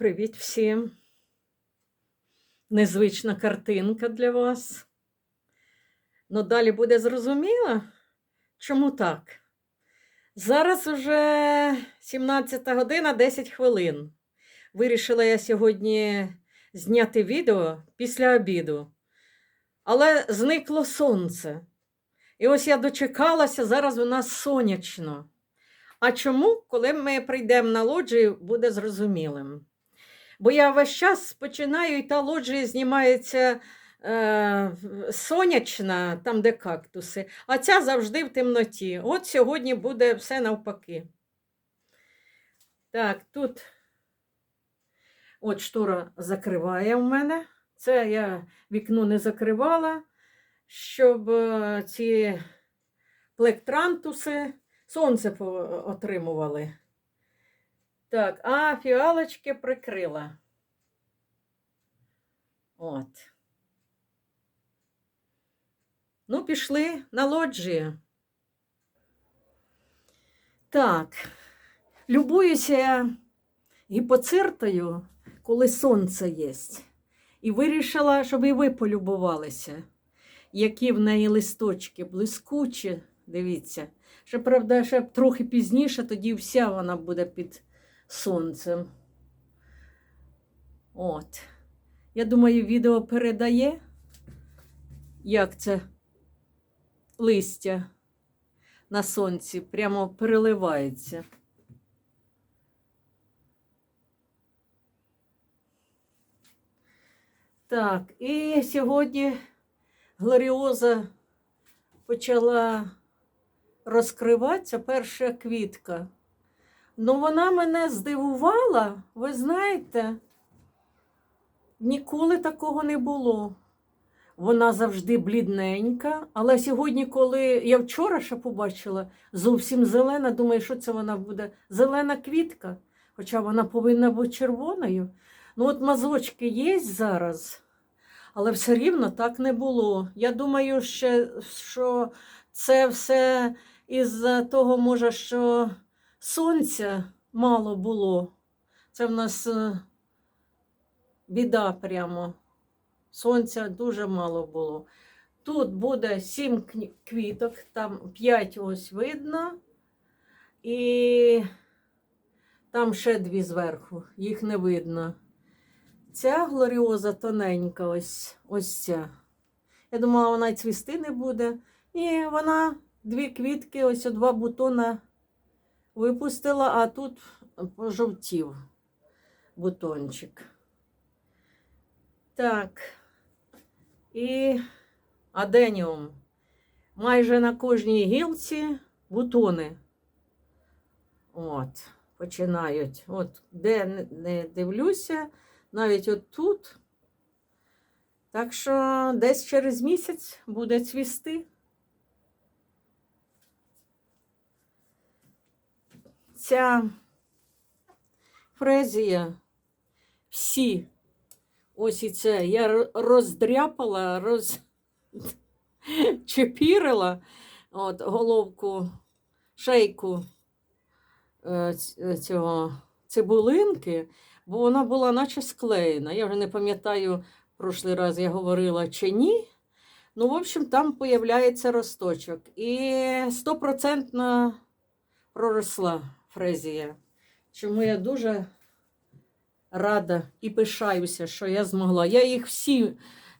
Привіт всім. Незвична картинка для вас. Ну, далі буде зрозуміло, чому так. Зараз уже 17 година 10 хвилин. Вирішила я сьогодні зняти відео після обіду. Але зникло сонце. І ось я дочекалася, зараз у нас сонячно. А чому, коли ми прийдемо на лоджію, буде зрозумілим. Бо я весь час починаю, і та лоджія знімається е, сонячна, там, де кактуси, а ця завжди в темноті. От сьогодні буде все навпаки. Так, тут от штора закриває в мене. Це я вікно не закривала, щоб е, ці плектрантуси сонце отримували. Так, а фіалочки прикрила. От. Ну, пішли на лоджію. Так, любуюся гіпоциртою, коли сонце є. І вирішила, щоб і ви полюбувалися, які в неї листочки блискучі. Дивіться. Ще, правда, ще трохи пізніше, тоді вся вона буде під сонцем. От. Я думаю, відео передає, як це листя на сонці прямо переливається. Так, і сьогодні Глоріоза почала розкриватися перша квітка. Ну, вона мене здивувала, ви знаєте, ніколи такого не було. Вона завжди блідненька, але сьогодні, коли я вчора ще побачила, зовсім зелена, думаю, що це вона буде зелена квітка, хоча вона повинна бути червоною. Ну, от мазочки є зараз, але все рівно так не було. Я думаю, ще, що це все із-за того, може, що сонця мало було. Це в нас е, біда прямо. Сонця дуже мало було. Тут буде сім квіток, там п'ять ось видно. І там ще дві зверху, їх не видно. Ця глоріоза тоненька, ось, ось ця. Я думала, вона й цвісти не буде. І вона дві квітки, ось два бутона випустила, а тут пожовтів бутончик. Так. І аденіум. Майже на кожній гілці бутони. От, починають. От, де не- не дивлюся, навіть от тут. Так що десь через місяць буде цвісти. Ця фрезія всі, ось і це, я роздряпала, розчепірила от, головку, шейку е, цього цибулинки, бо вона була наче склеєна. Я вже не пам'ятаю, прошлий раз я говорила чи ні. Ну, в общем, там появляється росточок. І стопроцентно проросла фрезія. Чому я дуже рада і пишаюся, що я змогла. Я їх всі,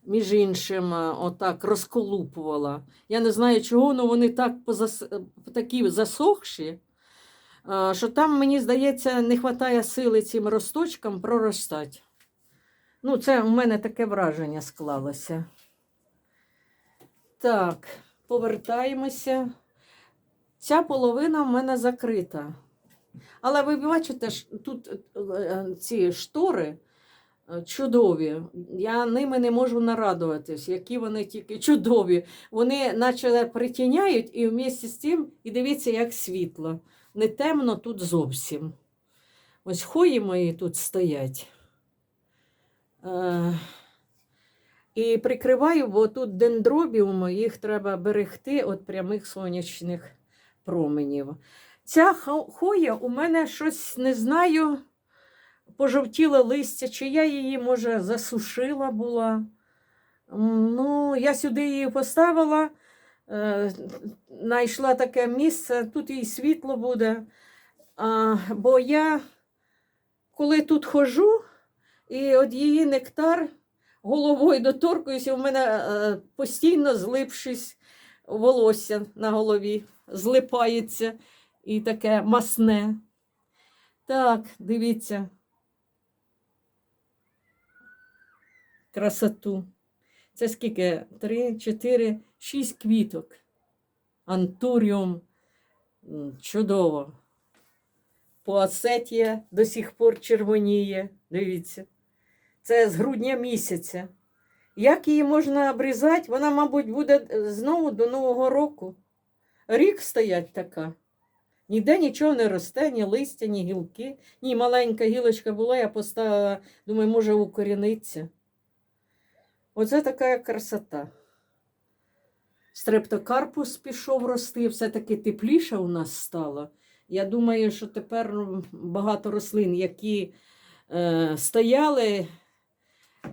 між іншим, е, отак розколупувала. Я не знаю чого, але вони так позас... е, такі засохші, е, що там, мені здається, не вистачає сили цим росточкам проростати. Ну, це у мене таке враження склалося. Так, повертаємося. Ця половина в мене закрита. Але ви бачите, тут е, е, ці штори е, чудові. Я ними не можу нарадуватись, які вони тільки чудові. Вони наче притіняють і вмісті з тим, і дивіться, як світло. Не темно тут зовсім. Ось хої мої тут стоять. І прикриваю, бо тут дендробіум, їх треба берегти від прямих сонячних променів. Ця хо- хоя у мене щось не знаю. пожовтіле листя, чи я її, може, засушила була. Ну, я сюди її поставила, е, знайшла таке місце, тут і світло буде. Бо я, коли тут хожу, і от її нектар головою доторкуюся, у мене е, постійно злипшись волосся на голові, злипається і таке масне. Так, дивіться. Красоту. Це скільки? Три, чотири, шість квіток. Антуріум. Чудово. Поасетія до сих пор червоніє. Дивіться. Це з грудня місяця. Як її можна обрізати? Вона, мабуть, буде е, знову до Нового року. Рік стоять така. Ніде нічого не росте, ні листя, ні гілки. Ні, маленька гілочка була, я поставила, думаю, може укоріниться. Оце така красота. Стрептокарпус пішов рости, все-таки тепліше у нас стало. Я думаю, що тепер ну, багато рослин, які е, стояли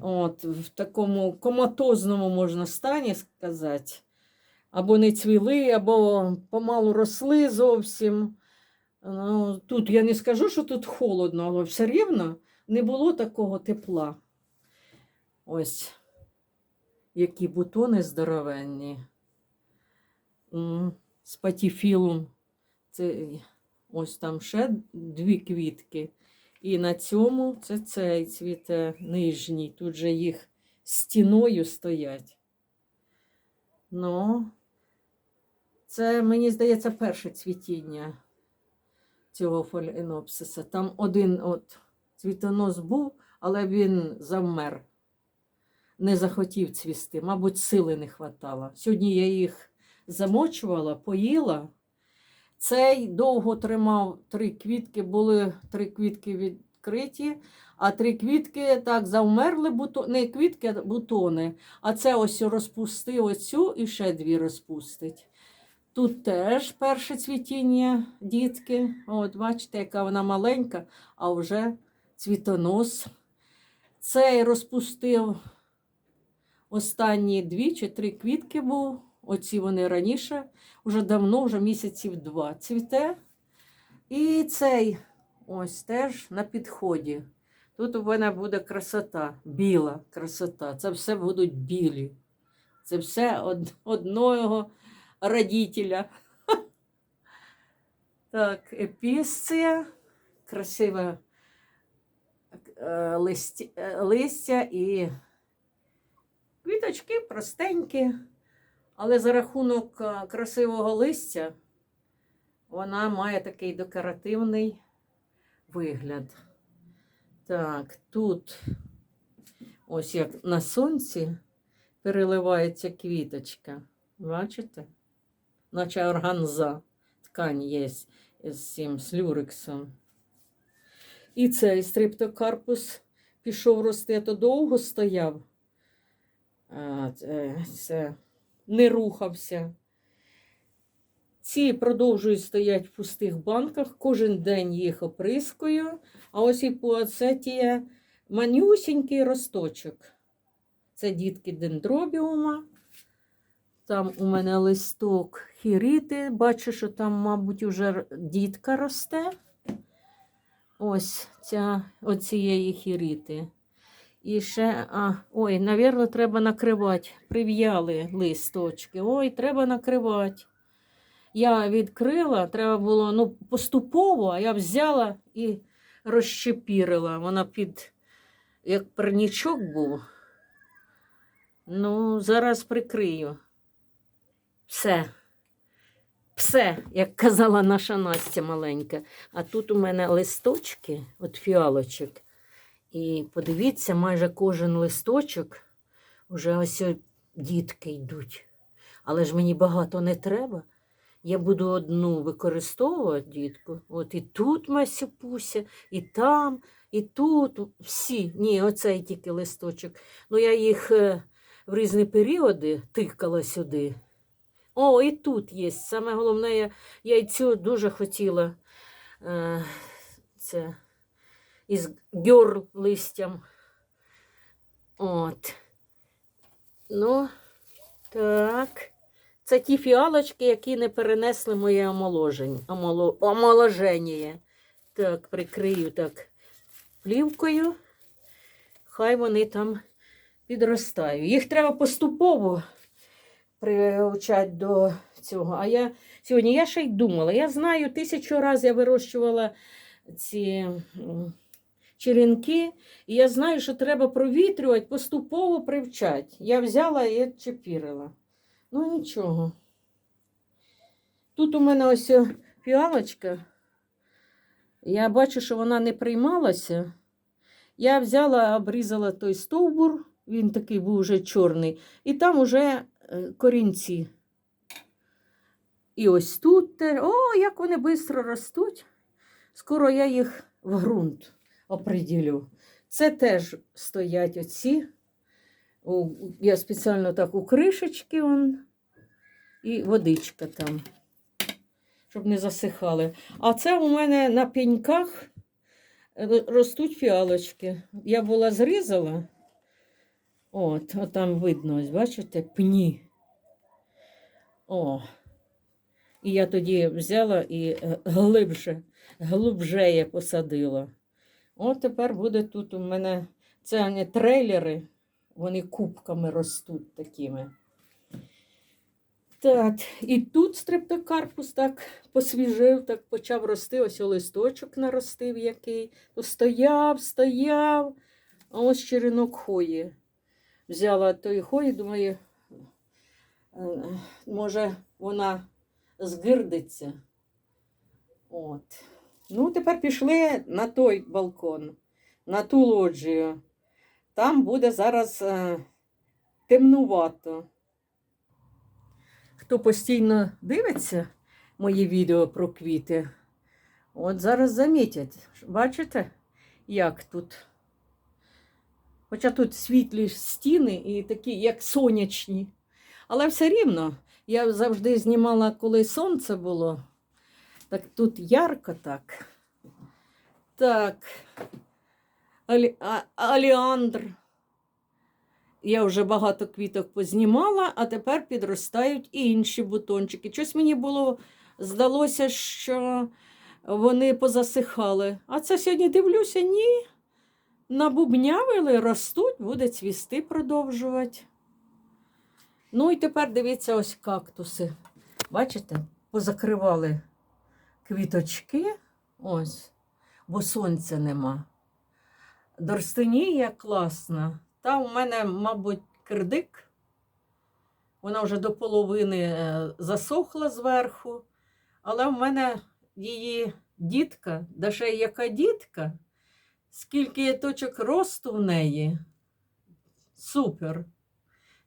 от, в такому коматозному можна стані сказати, або не цвіли, або помалу росли зовсім. Ну, тут я не скажу, що тут холодно, але все рівно не було такого тепла. Ось які бутони здоровенні. М, Спатіфілум. Це ось там ще дві квітки. І на цьому це цей цвіте нижній. Тут же їх стіною стоять. Ну, це, мені здається, перше цвітіння цього фоленопсиса. Там один от цвітонос був, але він завмер. Не захотів цвісти, мабуть, сили не хватало. Сьогодні я їх замочувала, поїла. Цей довго тримав три квітки, були три квітки відкриті, а три квітки так завмерли, буто... не квітки, а бутони. А це ось розпустив оцю і ще дві розпустить. Тут теж перше цвітіння дітки. От, бачите, яка вона маленька, а вже цвітонос. Цей розпустив останні дві чи три квітки був. Оці вони раніше, вже давно, вже місяців два цвіте. І цей ось теж на підході. Тут у мене буде красота, біла красота. Це все будуть білі. Це все од, одного родителя. Так, епісція, красиве е, листя, е, і квіточки простенькі. Але за рахунок е, красивого листя вона має такий декоративний вигляд. Так, тут ось як на сонці переливається квіточка. Бачите? Наче органза. Ткань є з цим з люрексом. І цей стриптокарпус пішов рости, то довго стояв. А, це, не рухався. Ці продовжують стояти в пустих банках, кожен день їх оприскую, а ось і пуацетія манюсінький росточок. Це дітки дендробіума. Там у мене листок хірити. Бачу, що там, мабуть, уже дітка росте. Ось ця оцієї хірити. І ще, а, ой, навірно, треба накривати. Прив'яли листочки. Ой, треба накривати. Я відкрила, треба було ну, поступово, а я взяла і розщепірила. Вона під як парнічок був. Ну, зараз прикрию. Все. Все, як казала наша Настя маленька. А тут у мене листочки, от фіалочок. І подивіться, майже кожен листочок вже ось дітки йдуть. Але ж мені багато не треба. Я буду одну використовувати дітку. От і тут Мася Пуся, і там, і тут. Всі. Ні, оцей тільки листочок. Ну, я їх е, в різні періоди тикала сюди. О, і тут є. Саме головне, я, я й цю дуже хотіла. Е, це із гьорл листям. От. Ну, так. Це ті фіалочки, які не перенесли моє омоложення. Омоло... омоложення. Так, прикрию так плівкою. Хай вони там підростають. Їх треба поступово приучати до цього. А я сьогодні я ще й думала. Я знаю, тисячу разів я вирощувала ці черенки, і я знаю, що треба провітрювати, поступово привчати. Я взяла і чепірила. Ну нічого. Тут у мене ось фіалочка. Я бачу, що вона не приймалася. Я взяла, обрізала той стовбур, він такий був вже чорний, і там уже е, корінці. І ось тут. О, як вони швидко ростуть. Скоро я їх в ґрунт оприділю. Це теж стоять оці. Я спеціально так у кришечки он, і водичка там, щоб не засихали. А це у мене на пеньках е, ростуть фіалочки. Я була зрізала. От, от там видно, ось, бачите, пні. О. І я тоді взяла і е, глибше, глибже я посадила. От тепер буде тут у мене це не трейлери, вони кубками ростуть такими. Так, і тут стрептокарпус так посвіжив, так почав рости. Ось листочок наростив який. То стояв, стояв, а ось черенок хої. Взяла той хої, думаю, е, може, вона згирдиться. От. Ну, тепер пішли на той балкон, на ту лоджію. Там буде зараз е, темнувато. Хто постійно дивиться мої відео про квіти, от зараз замітять. Бачите, як тут? Хоча тут світлі стіни і такі, як сонячні. Але все рівно, я завжди знімала, коли сонце було. Так тут ярко так. Так. Алі... А... Аліандр. Я вже багато квіток познімала, а тепер підростають і інші бутончики. Щось мені було здалося, що вони позасихали. А це сьогодні дивлюся, ні. Набубнявили, ростуть, буде цвісти продовжувати. Ну і тепер дивіться ось кактуси. Бачите, позакривали квіточки. Ось, бо сонця нема. Дорстинія класна. Та у мене, мабуть, кирдик. Вона вже до половини е, засохла зверху. Але в мене її дітка, да ще й яка дітка, скільки є точок росту в неї. Супер.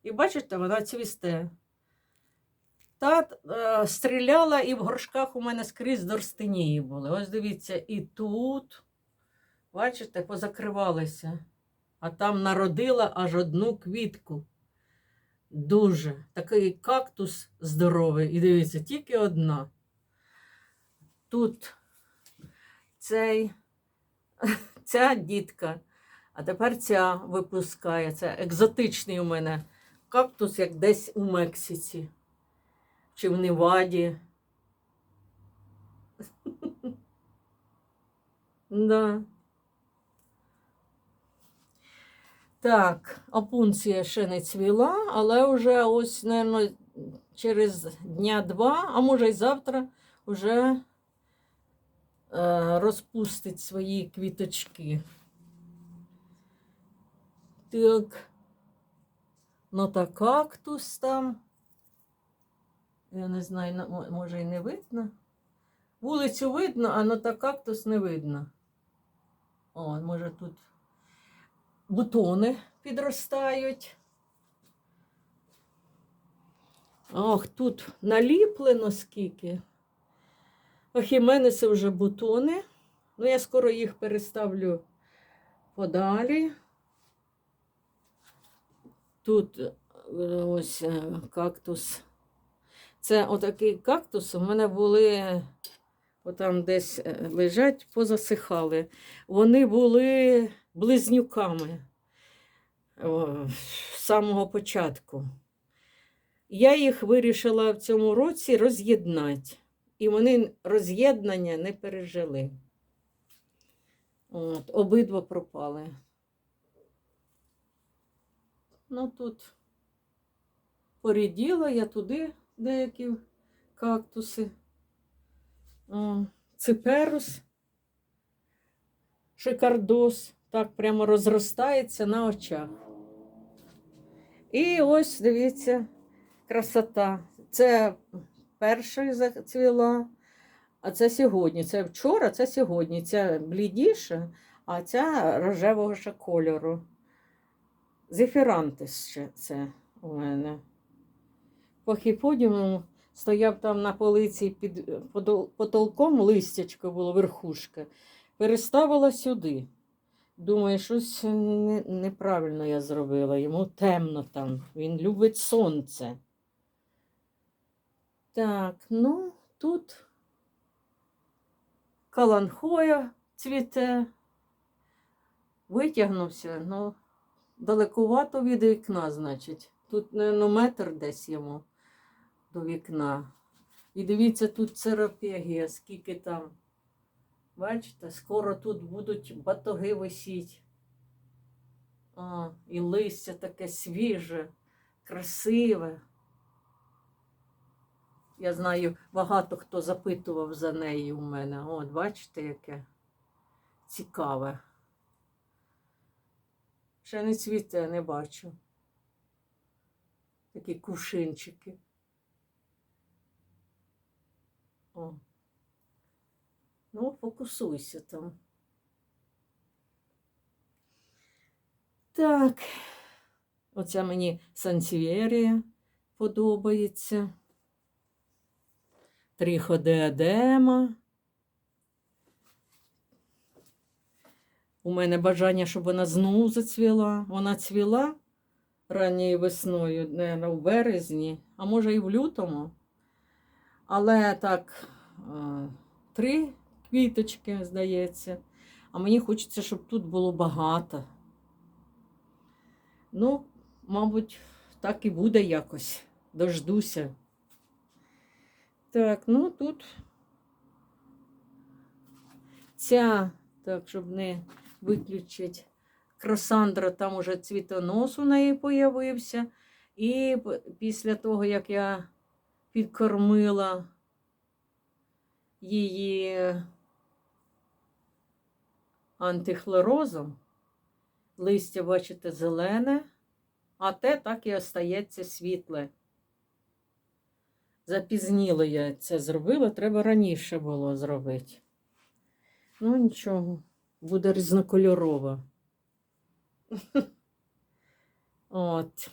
І бачите, вона цвісте. Та е, стріляла і в горшках у мене скрізь дорстинії були. Ось дивіться, і тут, бачите, позакривалися. А там народила аж одну квітку. Дуже. Такий кактус здоровий. І дивіться, тільки одна. Тут цей, ця дітка, а тепер ця випускає. Це екзотичний у мене кактус, як десь у Мексиці чи в Неваді. Да. Так, опунція ще не цвіла, але вже ось, мабуть, через дня два, а може й завтра, вже розпустить свої квіточки. Так, ну та кактус там. Я не знаю, може і не видно. Вулицю видно, а на та кактус не видно. О, може тут бутони підростають. Ох, тут наліплено скільки. Ох, і в мене це вже бутони. Ну, я скоро їх переставлю подалі. Тут е, ось е, кактус. Це отакий кактус. У мене були отам десь е, лежать, позасихали. Вони були близнюками з самого початку. Я їх вирішила в цьому році роз'єднати. І вони роз'єднання не пережили. От, обидва пропали. Ну тут поріділа я туди деякі кактуси. Циперус, шикардос, так прямо розростається на очах. І ось, дивіться, красота. Це перша зацвіла, а це сьогодні. Це вчора, це сьогодні. Ця блідіша, а ця рожевого ще кольору. Зефірантис ще це у мене. По хіподіуму стояв там на полиці під потолком листячко було, верхушка. Переставила сюди. Думаю, щось неправильно я зробила. Йому темно там. Він любить сонце. Так, ну тут каланхоя цвіте. Витягнувся, ну, далекувато від вікна, значить. Тут, ну, метр десь йому до вікна. І дивіться, тут церапегія, скільки там. Бачите, скоро тут будуть батоги висіти. А, і листя таке свіже, красиве. Я знаю, багато хто запитував за неї у мене. От, бачите, яке цікаве. Ще не цвіте, не бачу. Такі кувшинчики. О. Ну, фокусуйся там. Так. Оця мені сансівєрія подобається. Тріходеадема. У мене бажання, щоб вона знову зацвіла. Вона цвіла ранньою весною, наверное, у березні, а може і в лютому. Але так, три квіточки, здається. А мені хочеться, щоб тут було багато. Ну, мабуть, так і буде якось. Дождуся. Так, ну тут ця, так, щоб не виключити, кросандра, там уже цвітонос у неї появився. І після того, як я підкормила її антихлорозом, листя, бачите, зелене, а те так і остається світле. Запізніло я це зробила, треба раніше було зробити. Ну, нічого, буде різнокольорова. От.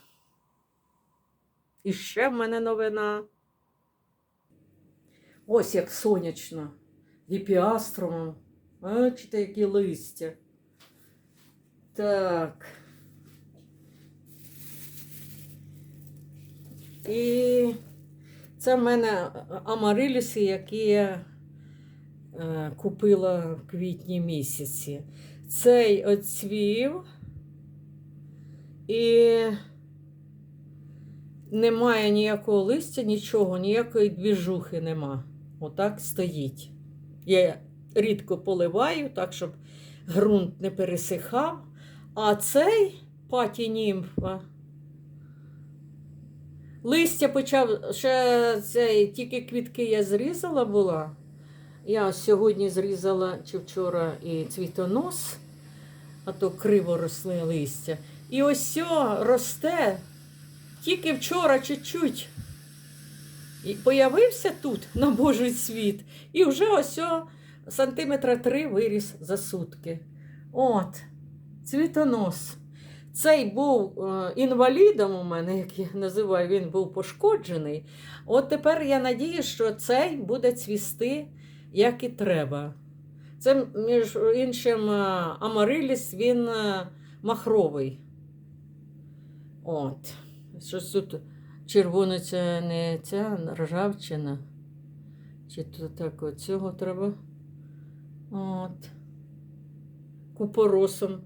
І ще в мене новина. Ось як сонячно. Гіпіаструмом. Бачите, які листя. Так. І це в мене амариліси, які я е, купила в квітні місяці. Цей оцвів і немає ніякого листя, нічого, ніякої двіжухи нема. Отак стоїть. Я рідко поливаю, так, щоб ґрунт не пересихав. А цей паті німфа. Листя почав, ще цей, тільки квітки я зрізала була. Я сьогодні зрізала чи вчора і цвітонос, а то криво росли листя. І ось росте тільки вчора чуть-чуть. І появився тут на Божий світ. І вже ось сантиметра три виріс за сутки. От, цвітонос. Цей був е, інвалідом у мене, як я називаю, він був пошкоджений. От тепер я надію, що цей буде цвісти, як і треба. Це, між іншим, е, амариліс, він е, махровий. От. Щось тут червоне це не ця ржавчина. Чи то так от цього треба. От. Купоросом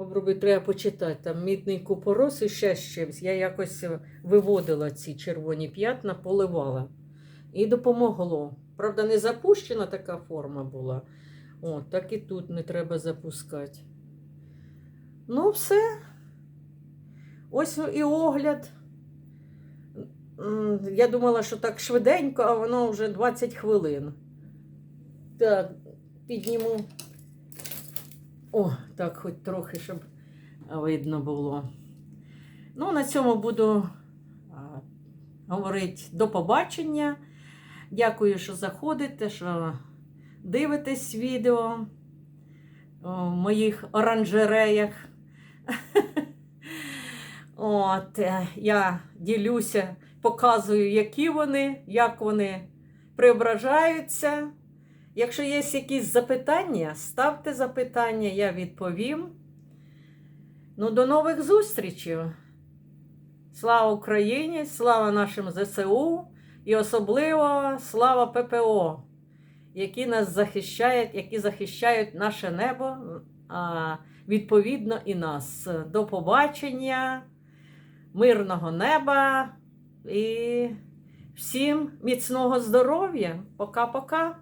обробити. Треба почитати. Там мідний купорос і ще з чимось. Я якось е, виводила ці червоні п'ятна, поливала. І допомогло. Правда, не запущена така форма була. От, так і тут не треба запускати. Ну, все. Ось і огляд. Я думала, що так швиденько, а воно вже 20 хвилин. Так, підніму. О, так, хоч трохи, щоб видно було. Ну, на цьому буду говорити до побачення. Дякую, що заходите, що дивитесь відео в моїх оранжереях. От, е, я ділюся, показую, які вони, як вони преображаються. Якщо є якісь запитання, ставте запитання, я відповім. Ну, до нових зустрічей. Слава Україні, слава нашим ЗСУ і особливо слава ППО, які нас захищають, які захищають наше небо, а відповідно і нас. До побачення, мирного неба і всім міцного здоров'я. Пока-пока.